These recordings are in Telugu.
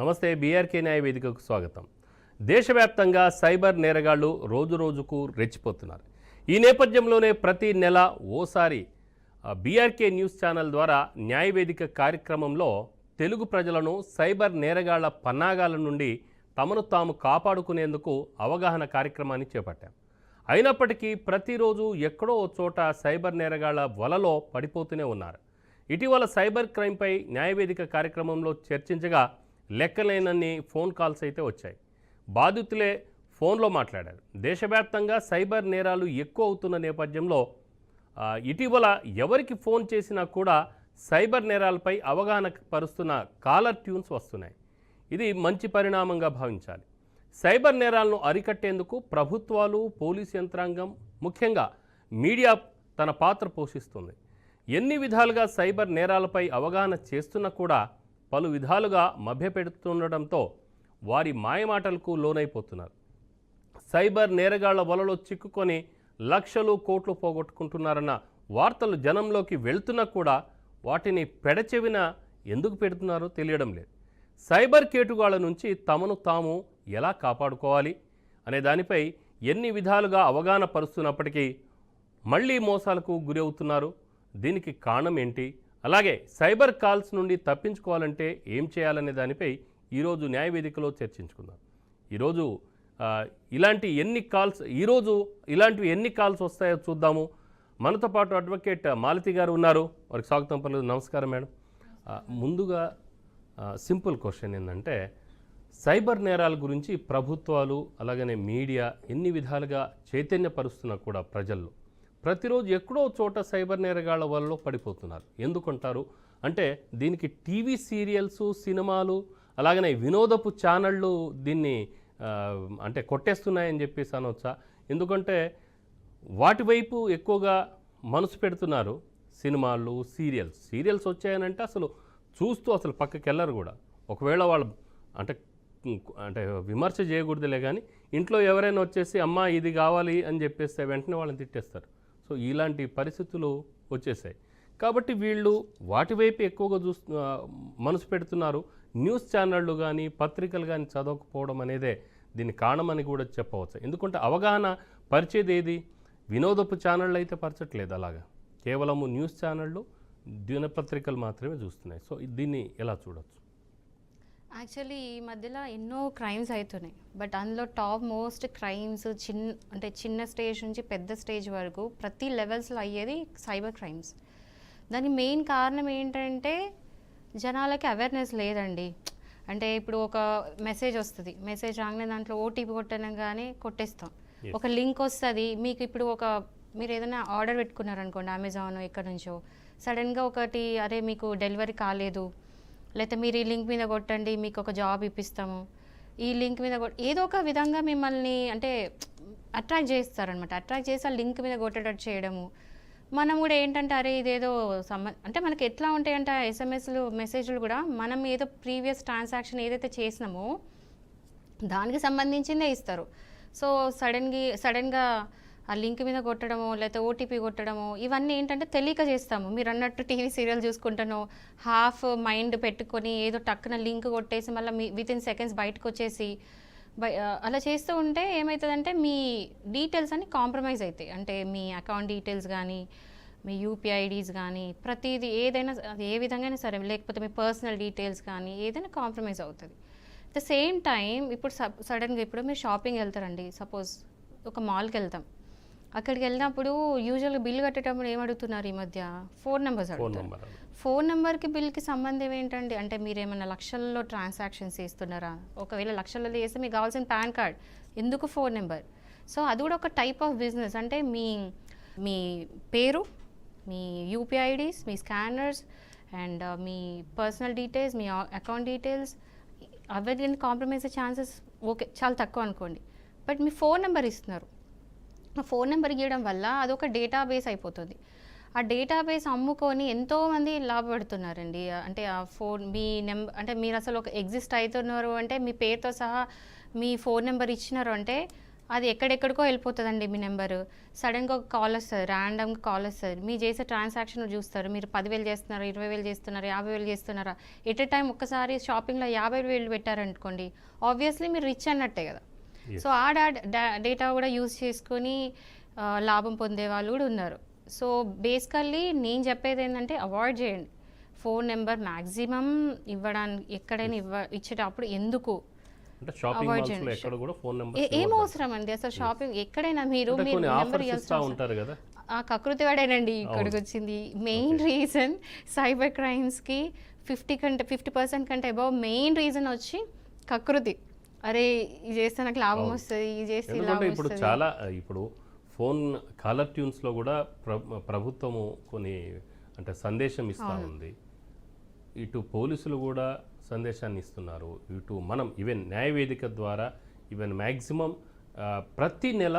నమస్తే బీఆర్కే న్యాయ వేదికకు స్వాగతం. దేశవ్యాప్తంగా సైబర్ నేరగాళ్ళు రోజురోజుకు రెచ్చిపోతున్నారు. ఈ నేపథ్యంలోనే ప్రతి నెల ఓసారి బీఆర్కే న్యూస్ ఛానల్ ద్వారా న్యాయవేదిక కార్యక్రమంలో తెలుగు ప్రజలను సైబర్ నేరగాళ్ళ పన్నాగాల నుండి తమను తాము కాపాడుకునేందుకు అవగాహన కార్యక్రమాన్ని చేపట్టాం. అయినప్పటికీ ప్రతిరోజు ఎక్కడో ఓ చోట సైబర్ నేరగాళ్ళ వలలో పడిపోతూనే ఉన్నారు. ఇటీవల సైబర్ క్రైమ్పై న్యాయవేదిక కార్యక్రమంలో చర్చించగా లెక్కలేనన్ని ఫోన్ కాల్స్ అయితే వచ్చాయి. బాధితులే ఫోన్లో మాట్లాడారు. దేశవ్యాప్తంగా సైబర్ నేరాలు ఎక్కువ అవుతున్న నేపథ్యంలో ఇటీవల ఎవరికి ఫోన్ చేసినా కూడా సైబర్ నేరాలపై అవగాహన పరుస్తున్న కాలర్ ట్యూన్స్ వస్తున్నాయి. ఇది మంచి పరిణామంగా భావించాలి. సైబర్ నేరాలను అరికట్టేందుకు ప్రభుత్వాలు పోలీస్ యంత్రాంగం ముఖ్యంగా మీడియా తన పాత్ర పోషిస్తుంది. ఎన్ని విధాలుగా సైబర్ నేరాలపై అవగాహన చేస్తున్నా కూడా పలు విధాలుగా మభ్యపెడుతుండటంతో వారి మాయమాటలకు లోనైపోతున్నారు. సైబర్ నేరగాళ్ళ వలలో చిక్కుకొని లక్షలు కోట్లు పోగొట్టుకుంటున్నారన్న వార్తలు జనంలోకి వెళ్తున్నా కూడా వాటిని పెడచెవిన ఎందుకు పెడుతున్నారో తెలియడం లేదు. సైబర్ కేటుగాళ్ళ నుంచి తమను తాము ఎలా కాపాడుకోవాలి అనే దానిపై ఎన్ని విధాలుగా అవగాహన పరుస్తున్నప్పటికీ మళ్ళీ మోసాలకు గురి అవుతున్నారు దీనికి కారణం ఏంటి? అలాగే సైబర్ కాల్స్ నుండి తప్పించుకోవాలంటే ఏం చేయాలనే దానిపై ఈరోజు న్యాయవేదికలో చర్చించుకుందాం. ఈరోజు ఇలాంటి ఎన్ని కాల్స్ ఈరోజు ఇలాంటివి ఎన్ని కాల్స్ వస్తాయో చూద్దాము. మనతో పాటు అడ్వకేట్ మాలతి గారు ఉన్నారు. వారికి స్వాగతం పర్లేదు నమస్కారం మేడం. ముందుగా సింపుల్ క్వశ్చన్ ఏంటంటే సైబర్ నేరాల గురించి ప్రభుత్వాలు అలాగనే మీడియా ఎన్ని విధాలుగా చైతన్యపరుస్తున్నా కూడా ప్రజల్లో ప్రతిరోజు ఎక్కడో చోట సైబర్ నేరగాళ్ళ వల్ల పడిపోతున్నారు. ఎందుకంటారు? అంటే దీనికి టీవీ సీరియల్స్ సినిమాలు అలాగనే వినోదపు ఛానళ్ళు దీన్ని అంటే కొట్టేస్తున్నాయని చెప్పేసి అనొచ్చా? ఎందుకంటే వాటి వైపు ఎక్కువగా మనసు పెడుతున్నారు సినిమాలు సీరియల్స్. సీరియల్స్ వచ్చాయనంటే అసలు చూస్తూ అసలు పక్కకి వెళ్ళరు కూడా. ఒకవేళ వాళ్ళు అంటే అంటే విమర్శ చేయకూడదులే కానీ ఇంట్లో ఎవరైనా వచ్చేసి అమ్మ ఇది కావాలి అని చెప్పేస్తే వెంటనే వాళ్ళని తిట్టేస్తారు. సో ఇలాంటి పరిస్థితులు వచ్చేసాయి. కాబట్టి వీళ్ళు వాటి వైపు ఎక్కువగా చూస్తు మనసు పెడుతున్నారు. న్యూస్ ఛానళ్ళు కానీ పత్రికలు కానీ చదవకపోవడం అనేదే దీని కారణమని కూడా చెప్పవచ్చు. ఎందుకంటే అవగాహన పరిచేది ఏది? వినోదపు ఛానళ్ళు అయితే పరచట్లేదు అలాగా. కేవలము న్యూస్ ఛానళ్ళు దినపత్రికలు మాత్రమే చూస్తున్నాయి. సో దీన్ని ఎలా చూడొచ్చు? యాక్చువల్లీ ఈ మధ్యలో ఎన్నో క్రైమ్స్ అవుతున్నాయి బట్ అందులో టాప్ మోస్ట్ క్రైమ్స్ చిన్న అంటే చిన్న స్టేజ్ నుంచి పెద్ద స్టేజ్ వరకు ప్రతి లెవెల్స్లో అయ్యేది సైబర్ క్రైమ్స్. దానికి మెయిన్ కారణం ఏంటంటే జనాలకి అవేర్నెస్ లేదండి. అంటే ఇప్పుడు ఒక మెసేజ్ వస్తుంది. మెసేజ్ రాగానే దాంట్లో ఓటీపీ కొట్టనగానే కొట్టేస్తాం. ఒక లింక్ వస్తుంది. మీకు ఇప్పుడు ఒక మీరు ఏదైనా ఆర్డర్ పెట్టుకున్నారనుకోండి అమెజాన్ ఎక్కడి నుంచో సడన్గా ఒకటి అరే మీకు డెలివరీ కాలేదు. లేకపోతే మీరు ఈ లింక్ మీద కొట్టండి మీకు ఒక జాబ్ ఇప్పిస్తాము. ఈ లింక్ మీద ఏదో ఒక విధంగా మిమ్మల్ని అంటే అట్రాక్ట్ చేస్తారనమాట అట్రాక్ట్ చేసి ఆ లింక్ మీద కొట్టేటట్టు చేయడము. మనం కూడా ఏంటంటే అరే ఇదేదో సంబ అంటే మనకి ఎట్లా ఉంటాయంటే ఎస్ఎంఎస్లు మెసేజ్లు కూడా మనం ఏదో ప్రీవియస్ ట్రాన్సాక్షన్ ఏదైతే చేసినామో దానికి సంబంధించిందే ఇస్తారు. సో సడన్గా సడన్గా ఆ లింక్ మీద కొట్టడము లేకపోతే ఓటీపీ కొట్టడము ఇవన్నీ ఏంటంటే తెలియక చేస్తాము. మీరు అన్నట్టు టీవీ సీరియల్ చూసుకుంటాను హాఫ్ మైండ్ పెట్టుకొని ఏదో టక్కున లింక్ కొట్టేసి మళ్ళీ మీ విత్ ఇన్ సెకండ్స్ బయటకు వచ్చేసి బై అలా చేస్తూ ఉంటే ఏమవుతుందంటే మీ డీటెయిల్స్ అన్ని కాంప్రమైజ్ అవుతాయి అంటే మీ అకౌంట్ డీటెయిల్స్ కానీ మీ యూపీఐ ఐడీస్ కానీ ప్రతిదీ ఏదైనా అది ఏ విధంగా సరే లేకపోతే మీ పర్సనల్ డీటెయిల్స్ కానీ ఏదైనా కాంప్రమైజ్ అవుతుంది. ద సేమ్ టైం ఇప్పుడు సడన్గా ఇప్పుడు మీరు షాపింగ్ వెళ్తారండి. సపోజ్ ఒక మాల్కి వెళ్తాం. అక్కడికి వెళ్ళినప్పుడు యూజువల్గా బిల్ కట్టేటప్పుడు ఏం అడుగుతున్నారు ఈ మధ్య? ఫోన్ నెంబర్స్ ఫోన్ అడుగుతారు. ఫోన్ నెంబర్కి బిల్కి సంబంధం ఏంటండి? అంటే మీరు ఏమైనా లక్షల్లో ట్రాన్సాక్షన్స్ చేస్తున్నారా? ఒకవేళ లక్షలలో చేస్తే మీకు కావాల్సిన పాన్ కార్డ్. ఎందుకు ఫోన్ నెంబర్? సో అది కూడా ఒక టైప్ ఆఫ్ బిజినెస్. అంటే మీ మీ పేరు మీ యూపీఐ ఐడీస్ మీ స్కానర్స్ అండ్ మీ పర్సనల్ డీటెయిల్స్ మీ అకౌంట్ డీటెయిల్స్. అవన్నీ కాంప్రమైజ్ ఛాన్సెస్ ఓకే చాలా తక్కువ అనుకోండి. బట్ మీ ఫోన్ నెంబర్ ఇస్తున్నారు. ఫోన్ నెంబర్ గీయడం వల్ల అదొక డేటాబేస్ అయిపోతుంది. ఆ డేటాబేస్ అమ్ముకొని ఎంతోమంది లాభపడుతున్నారండి. అంటే ఆ ఫోన్ మీ నెంబర్ అంటే మీరు అసలు ఒక ఎగ్జిస్ట్ అవుతున్నారు అంటే మీ పేరుతో సహా మీ ఫోన్ నెంబర్ ఇచ్చినారు అంటే అది ఎక్కడెక్కడికో వెళ్ళిపోతుందండి మీ నెంబరు. సడన్గా ఒక కాల్ వస్తుంది ర్యాండమ్గా కాల్ వస్తుంది. మీరు చేసే ట్రాన్సాక్షన్ చూస్తారు. మీరు పదివేలు చేస్తున్నారు ఇరవై వేలు చేస్తున్నారు యాభై వేలు చేస్తున్నారా? ఎట్ ఎ టైం ఒక్కసారి షాపింగ్లో యాభై వేలు పెట్టారనుకోండి ఆబ్వియస్లీ మీరు రిచ్ అన్నట్టే కదా. సో ఆ డేటా కూడా యూజ్ చేసుకొని లాభం పొందే వాళ్ళు కూడా ఉన్నారు. సో బేసికల్లీ నేను చెప్పేది ఏంటంటే అవాయిడ్ చేయండి. ఫోన్ నెంబర్ మ్యాక్సిమం ఇవ్వడానికి ఎక్కడైనా ఇవ్వ ఇచ్చేటప్పుడు ఎందుకు ఏ- అవసరం అండి అసలు షాపింగ్ ఎక్కడైనా మీరు ఉంటారు కదా? కకృతి వాడేనండి ఇక్కడికి వచ్చింది మెయిన్ రీజన్ సైబర్ క్రైమ్స్కి ఫిఫ్టీ కంటే ఫిఫ్టీ పర్సెంట్ కంటే అబౌవ్ మెయిన్ రీజన్ వచ్చి కకృతి. అరే ఇది చేస్తే నాకు లాభం. వస్తుంది ఇది చేస్తే ఎందుకంటే ఇప్పుడు చాలా ఇప్పుడు ఫోన్ కాలర్ ట్యూన్స్లో కూడా ప్ర ప్రభుత్వము కొన్ని అంటే సందేశం ఇస్తా ఉంది. ఇటు పోలీసులు కూడా సందేశాన్ని ఇస్తున్నారు. ఇటు మనం ఈవెన్ న్యాయవేదిక ద్వారా ఈవెన్ మ్యాక్సిమం ప్రతి నెల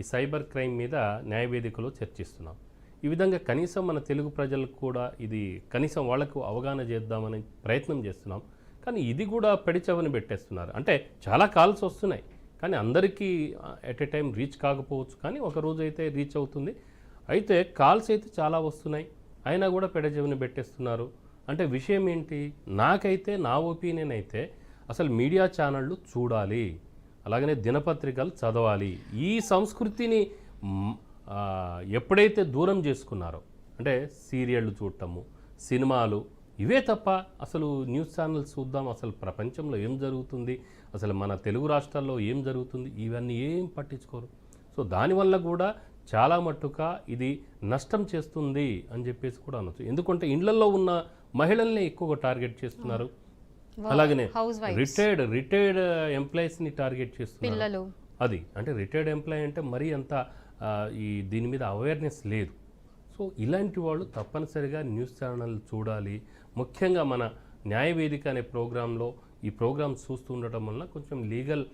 ఈ సైబర్ క్రైమ్ మీద న్యాయవేదికలో చర్చిస్తున్నాం. ఈ విధంగా కనీసం మన తెలుగు ప్రజలకు కూడా ఇది కనీసం వాళ్ళకు అవగాహన చేద్దామని ప్రయత్నం చేస్తున్నాం. కానీ ఇది కూడా పెడిచవని పెట్టేస్తున్నారు. అంటే చాలా కాల్స్ వస్తున్నాయి. కానీ అందరికీ ఎట్ ఎ టైం రీచ్ కాకపోవచ్చు. కానీ ఒక రోజు అయితే రీచ్ అవుతుంది. అయితే కాల్స్ అయితే చాలా వస్తున్నాయి. అయినా కూడా పెడచెవిని పెట్టేస్తున్నారు. అంటే విషయం ఏంటి? నాకైతే నా ఒపీనియన్ అయితే అసలు మీడియా ఛానళ్ళు చూడాలి. అలాగనే దినపత్రికలు చదవాలి. ఈ సంస్కృతిని ఎప్పుడైతే దూరం చేసుకున్నారో అంటే సీరియళ్ళు చూడటము సినిమాలు ఇవే తప్ప అసలు న్యూస్ ఛానల్స్ చూద్దాం. అసలు ప్రపంచంలో ఏం జరుగుతుంది? అసలు మన తెలుగు రాష్ట్రాల్లో ఏం జరుగుతుంది? ఇవన్నీ ఏం పట్టించుకోరు. సో దానివల్ల కూడా చాలా మట్టుగా ఇది నష్టం చేస్తుంది అని చెప్పేసి కూడా అనొచ్చు. ఎందుకంటే ఇండ్లలో ఉన్న మహిళల్ని ఎక్కువగా టార్గెట్ చేస్తున్నారు. అలాగనే రిటైర్డ్ రిటైర్డ్ ఎంప్లాయీస్ని టార్గెట్ చేస్తున్నారు. అది అంటే రిటైర్డ్ ఎంప్లాయీ అంటే మరీ అంత ఈ దీని మీద అవేర్నెస్ లేదు. సో ఇలాంటి వాళ్ళు తప్పనిసరిగా న్యూస్ ఛానల్ చూడాలి. ముఖ్యంగా మన న్యాయవేదిక అనే ప్రోగ్రాంలో ఈ ప్రోగ్రామ్ చూస్తూ ఉండటం వలన కొంచెం లీగల్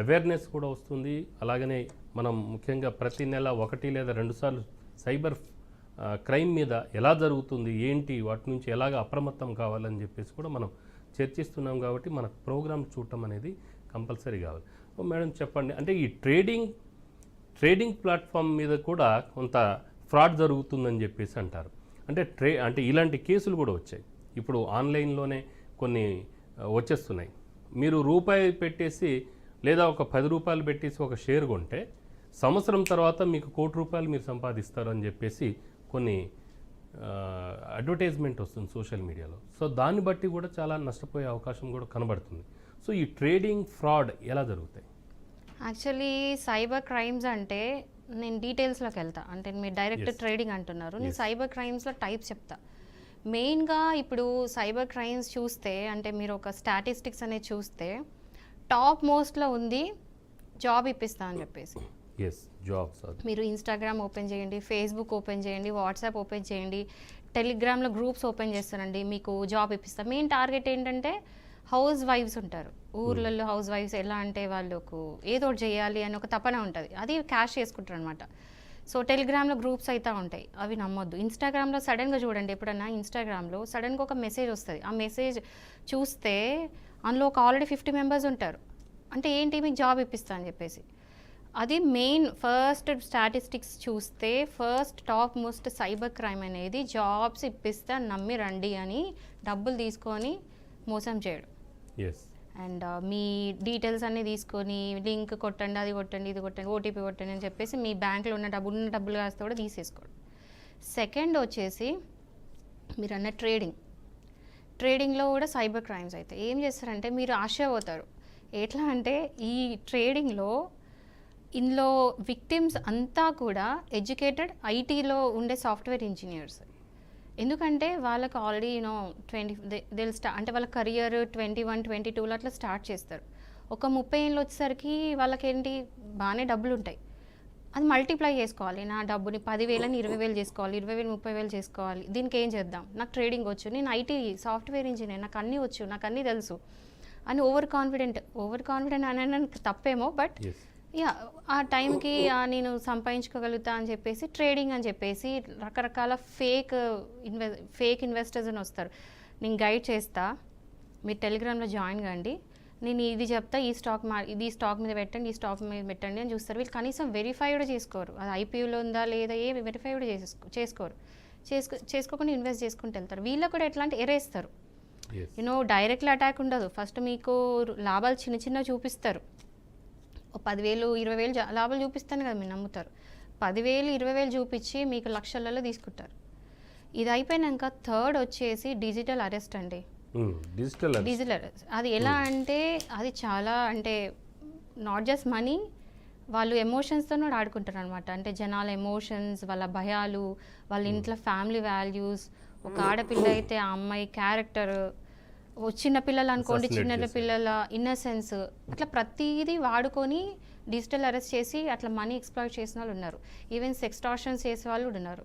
అవేర్నెస్ కూడా వస్తుంది. అలాగనే మనం ముఖ్యంగా ప్రతి నెల ఒకటి లేదా రెండు సార్లు సైబర్ క్రైమ్ మీద ఎలా జరుగుతుంది ఏంటి వాటి నుంచి ఎలాగ అప్రమత్తం కావాలని చెప్పేసి కూడా మనం చర్చిస్తున్నాం కాబట్టి మన ప్రోగ్రామ్ చూడటం అనేది కంపల్సరీ కావాలి. మేడం చెప్పండి అంటే ఈ ట్రేడింగ్ ట్రేడింగ్ ప్లాట్ఫామ్ మీద కూడా కొంత ఫ్రాడ్ జరుగుతుందని చెప్పేసి అంటారు. అంటే ట్రే అంటే ఇలాంటి కేసులు కూడా వచ్చాయి. ఇప్పుడు ఆన్లైన్లోనే కొన్ని వచ్చేస్తున్నాయి. మీరు రూపాయి పెట్టేసి లేదా ఒక పది రూపాయలు పెట్టేసి ఒక షేర్ కొంటే సంవత్సరం తర్వాత మీకు కోటి రూపాయలు మీరు సంపాదిస్తారు అని చెప్పేసి కొన్ని అడ్వర్టైజ్మెంట్ వస్తుంది సోషల్ మీడియాలో. సో దాన్ని బట్టి కూడా చాలా నష్టపోయే అవకాశం కూడా కనబడుతుంది. సో ఈ ట్రేడింగ్ ఫ్రాడ్ ఎలా జరుగుతాయి? యాక్చువల్లీ సైబర్ క్రైమ్స్ అంటే నేను డీటెయిల్స్లోకి వెళ్తా. అంటే మీరు డైరెక్ట్. ట్రేడింగ్ అంటున్నారు. నేను. సైబర్ క్రైమ్స్లో టైప్స్ చెప్తా. మెయిన్గా ఇప్పుడు సైబర్ క్రైమ్స్ చూస్తే అంటే మీరు ఒక స్టాటిస్టిక్స్ అనేది చూస్తే టాప్ మోస్ట్లో ఉంది జాబ్ ఇప్పిస్తా అని చెప్పేసి. మీరు ఇన్స్టాగ్రామ్ ఓపెన్ చేయండి ఫేస్బుక్ ఓపెన్ చేయండి వాట్సాప్ ఓపెన్ చేయండి టెలిగ్రామ్లో గ్రూప్స్ ఓపెన్ చేస్తారండి మీకు జాబ్ ఇప్పిస్తాం. మెయిన్ టార్గెట్ ఏంటంటే హౌస్ వైఫ్స్ ఉంటారు. ఊర్లలో హౌస్ వైఫ్స్ ఎలా అంటే వాళ్ళకు ఏదో ఒకటి చేయాలి అని ఒక తపన ఉంటుంది. అది క్యాష్ చేసుకుంటారు అనమాట సో టెలిగ్రామ్లో గ్రూప్స్ అయితే ఉంటాయి. అవి నమ్మొద్దు. ఇన్స్టాగ్రామ్లో సడన్గా చూడండి ఎప్పుడన్నా ఇన్స్టాగ్రామ్లో సడన్గా ఒక మెసేజ్ వస్తుంది. ఆ మెసేజ్ చూస్తే అందులో ఒక ఆల్రెడీ ఫిఫ్టీ మెంబర్స్ ఉంటారు. అంటే ఏంటి మీకు జాబ్ ఇప్పిస్తా అని చెప్పేసి. అది మెయిన్ ఫస్ట్ స్టాటిస్టిక్స్ చూస్తే first top most cyber crime అనేది జాబ్స్ ఇప్పిస్తే నమ్మి రండి అని డబ్బులు తీసుకొని మోసం చేయడం. అండ్ uh, మీ డీటెయిల్స్ అన్నీ తీసుకొని లింక్ కొట్టండి అది కొట్టండి ఇది కొట్టండి ఓటీపీ కొట్టండి అని చెప్పేసి మీ బ్యాంక్లో ఉన్న డబ్బులు ఉన్న డబ్బులు కాస్త కూడా తీసేసుకోవడం సెకండ్ వచ్చేసి మీరు అన్న ట్రేడింగ్ ట్రేడింగ్లో కూడా సైబర్ క్రైమ్స్ అయితే. ఏం చేస్తారంటే మీరు ఆశపోతారు ఎట్లా అంటే ఈ ట్రేడింగ్లో ఇందులో విక్టిమ్స్ అంతా కూడా ఎడ్యుకేటెడ్ ఐటీలో ఉండే సాఫ్ట్వేర్ ఇంజనీర్స్ ఎందుకంటే వాళ్ళకి ఆల్రెడీ యూనో ట్వంటీ దిల్ స్టా అంటే వాళ్ళ కెరియర్ ట్వంటీ వన్ ట్వంటీ టూలో అట్లా స్టార్ట్ చేస్తారు. ఒక ముప్పై ఏళ్ళు వచ్చేసరికి వాళ్ళకేంటి? బాగానే డబ్బులు ఉంటాయి. అది మల్టిప్లై చేసుకోవాలి. నా డబ్బుని పదివేలని ఇరవై వేలు చేసుకోవాలి ఇరవై వేలు ముప్పై వేలు చేసుకోవాలి. దీనికి ఏం చేద్దాం? నాకు ట్రేడింగ్ వచ్చు నేను ఐటీ సాఫ్ట్వేర్ ఇంజనీర్ నాకు అన్నీ వచ్చు నాకు అన్నీ తెలుసు. అని ఓవర్ కాన్ఫిడెంట్ ఓవర్ కాన్ఫిడెంట్ అనడానికి తప్పేమో బట్ యా ఆ టైంకి నేను సంపాదించుకోగలుగుతా అని చెప్పేసి ట్రేడింగ్ అని చెప్పేసి రకరకాల ఫేక్ ఇన్వె ఫేక్ ఇన్వెస్టర్స్ అని వస్తారు. నేను గైడ్ చేస్తా. మీరు టెలిగ్రామ్లో జాయిన్ కండి. నేను ఇది చెప్తా ఈ స్టాక్ మా ఇది స్టాక్ మీద పెట్టండి ఈ స్టాక్ మీద పెట్టండి అని చూస్తారు. వీళ్ళు కనీసం వెరిఫై కూడా చేసుకోరు. అది ఐపీయూలో ఉందా లేదా ఏ వెరిఫై కూడా చేసుకో చేసుకోరు. చేసుకో చేసుకోకుండా ఇన్వెస్ట్ చేసుకుంటూ వెళ్తారు. వీళ్ళకి కూడా ఎట్లా అంటే ఎరేస్తారు యూనో డైరెక్ట్లీ అటాక్ ఉండదు. ఫస్ట్ మీకు లాభాలు చిన్న చిన్న చూపిస్తారు. పదివేలు ఇరవై వేలు లాభాలు చూపిస్తాను కదా మీరు నమ్ముతారు. పదివేలు ఇరవై వేలు చూపించి మీకు లక్షలలో తీసుకుంటారు. ఇది అయిపోయినాక థర్డ్ వచ్చేసి డిజిటల్ అరెస్ట్ అండి. Digital digital arrest. అది ఎలా అంటే అది చాలా అంటే నాట్ జస్ట్ మనీ వాళ్ళు ఎమోషన్స్తో కూడా ఆడుకుంటారు అనమాట అంటే జనాల ఎమోషన్స్ వాళ్ళ భయాలు వాళ్ళ ఇంట్లో ఫ్యామిలీ వాల్యూస్ ఒక ఆడపిల్ల అయితే ఆ అమ్మాయి క్యారెక్టర్ చిన్న పిల్లలు అనుకోండి చిన్న. పిల్లల ఇన్నసెన్స్ అట్లా ప్రతిదీ వాడుకొని డిజిటల్ అరెస్ట్ చేసి అట్లా మనీ ఎక్స్ప్లాయిట్ చేసిన వాళ్ళు ఉన్నారు. ఈవెన్ సెక్స్టార్షన్స్ చేసే వాళ్ళు ఉన్నారు.